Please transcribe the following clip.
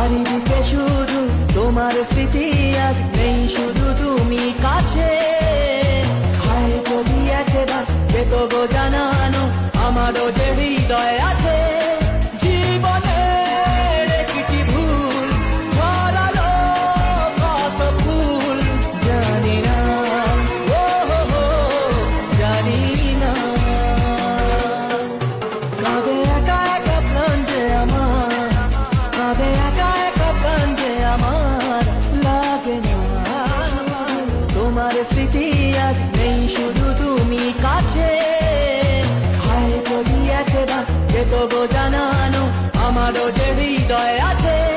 চারিদিকে শুধু তোমার স্মৃতি আজ নেই শুধু তুমি কাছে। হায় কবি একবার যে তবু জানানো আমারও যে হৃদয় আছে। জানি তোমার স্মৃতি আজ নেই, শুধু তুমি কাছে। হয় যদি একবার যেত জানানো আমারও যে হৃদয় আছে।